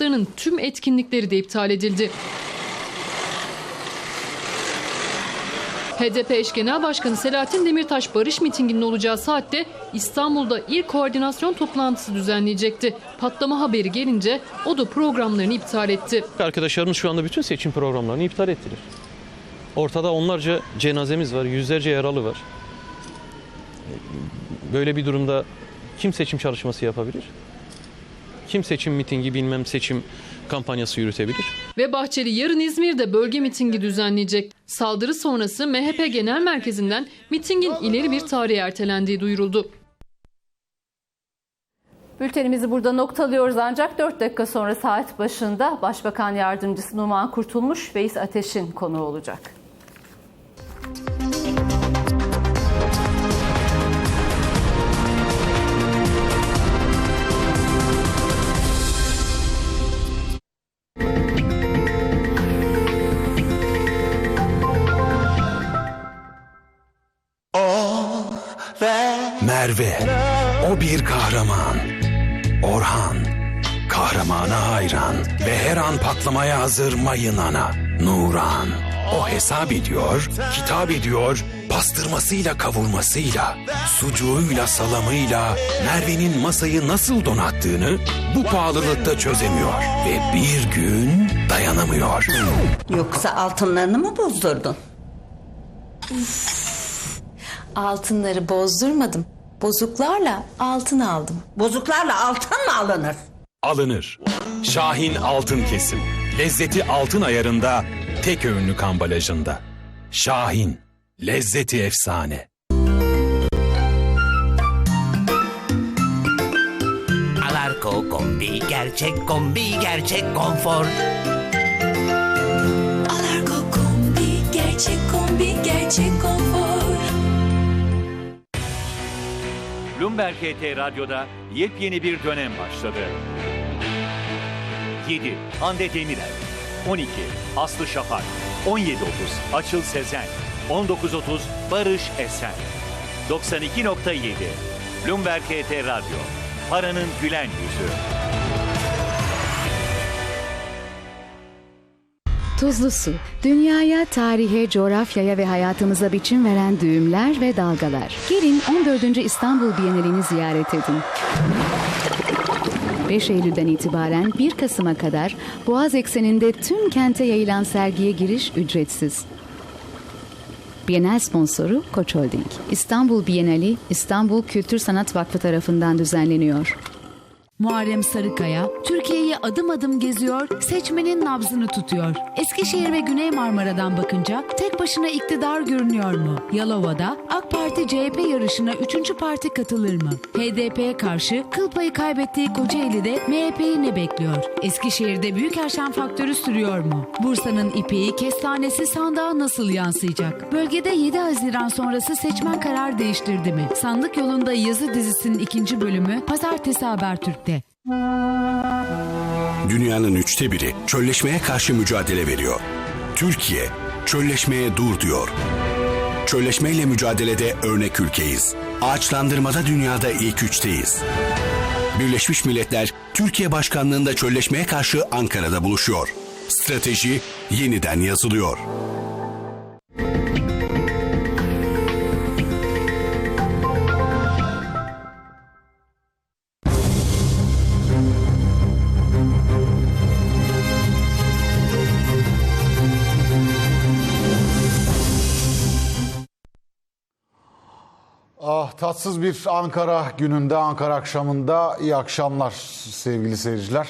teşkilatlarının tüm etkinlikleri de iptal edildi. HDP eş genel başkanı Selahattin Demirtaş barış mitinginin olacağı saatte İstanbul'da ilk koordinasyon toplantısı düzenleyecekti. Patlama haberi gelince o da programlarını iptal etti. Arkadaşlarımız şu anda bütün seçim programlarını iptal ettiler. Ortada onlarca cenazemiz var, yüzlerce yaralı var. Böyle bir durumda kim seçim çalışması yapabilir? Kim seçim mitingi bilmem seçim kampanyası yürütebilir? Ve Bahçeli yarın İzmir'de bölge mitingi düzenleyecek. Saldırı sonrası MHP Genel Merkezi'nden mitingin ileri bir tarihe ertelendiği duyuruldu. Bültenimizi burada noktalıyoruz ancak 4 dakika sonra saat başında Başbakan Yardımcısı Numan Kurtulmuş Veys Ateş'in konuğu olacak. Merve, o bir kahraman. Orhan, kahramana hayran ve her an patlamaya hazır mayın ana. Nuran, o hesap ediyor, kitap ediyor, pastırmasıyla kavurmasıyla, sucuğuyla salamıyla Merve'nin masayı nasıl donattığını bu pahalılıkta çözemiyor. Ve bir gün dayanamıyor. Yoksa altınlarını mı bozdurdun? Altınları bozdurmadım. Bozuklarla altın aldım. Bozuklarla altın mı alınır? Alınır. Şahin Altın Kesim. Lezzeti altın ayarında, tek öğünlük ambalajında. Şahin. Lezzeti efsane. Alarko kombi gerçek kombi gerçek konfor. Bloomberg HT Radyo'da yepyeni bir dönem başladı. 7. Hande Demirel 12. Aslı Şafak 17.30 Açıl Sezen 19.30 Barış Esen 92.7 Bloomberg HT Radyo Paranın gülen yüzü Tuzlu Su, dünyaya, tarihe, coğrafyaya ve hayatımıza biçim veren düğümler ve dalgalar. Gelin 14. İstanbul Bienalini ziyaret edin. 5 Eylül'den itibaren 1 Kasım'a kadar Boğaz ekseninde tüm kente yayılan sergiye giriş ücretsiz. Bienal sponsoru Koç Holding. İstanbul Bienali, İstanbul Kültür Sanat Vakfı tarafından düzenleniyor. Muharrem Sarıkaya, Türkiye'yi adım adım geziyor, seçmenin nabzını tutuyor. Eskişehir ve Güney Marmara'dan bakınca tek başına iktidar görünüyor mu? Yalova'da AK Parti CHP yarışına 3. parti katılır mı? HDP'ye karşı kıl payı kaybettiği Kocaeli'de MHP'yi ne bekliyor? Eskişehir'de büyük erşen faktörü sürüyor mu? Bursa'nın ipeği, kestanesi sandığa nasıl yansıyacak? Bölgede 7 Haziran sonrası seçmen karar değiştirdi mi? Sandık yolunda yazı dizisinin ikinci bölümü Pazartesi Habertürk'te. Dünyanın üçte biri çölleşmeye karşı mücadele veriyor. Türkiye, çölleşmeye dur diyor. Çölleşmeyle mücadelede örnek ülkeyiz. Ağaçlandırmada dünyada ilk üçteyiz. Birleşmiş Milletler, Türkiye Başkanlığında çölleşmeye karşı Ankara'da buluşuyor. Strateji yeniden yazılıyor. Ah tatsız bir Ankara gününde, Ankara akşamında iyi akşamlar sevgili seyirciler.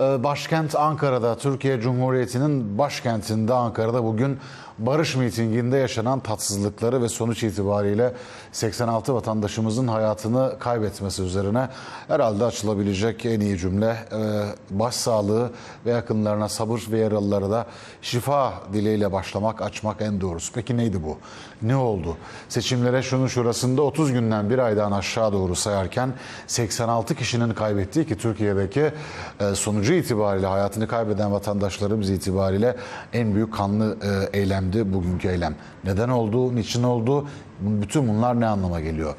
Ee, Başkent Ankara'da, Türkiye Cumhuriyeti'nin başkentinde Ankara'da bugün barış mitinginde yaşanan tatsızlıkları ve sonuç itibariyle 86 vatandaşımızın hayatını kaybetmesi üzerine herhalde açılabilecek en iyi cümle e, başsağlığı ve yakınlarına sabır ve yaralılara da şifa dileğiyle başlamak, açmak en doğrusu. Peki neydi bu? Ne oldu? Seçimlere şunun şurasında 30 günden bir aydan aşağı doğru sayarken 86 kişinin kaybettiği ki Türkiye'deki e, sonucu itibariyle hayatını kaybeden vatandaşlarımız itibariyle en büyük kanlı e, eylemdi bugünkü eylem. Neden oldu, niçin oldu, bütün bunlar ne anlama geliyor?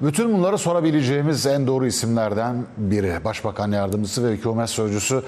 Bütün bunları sorabileceğimiz en doğru isimlerden biri. Başbakan Yardımcısı ve Hükümet Sözcüsü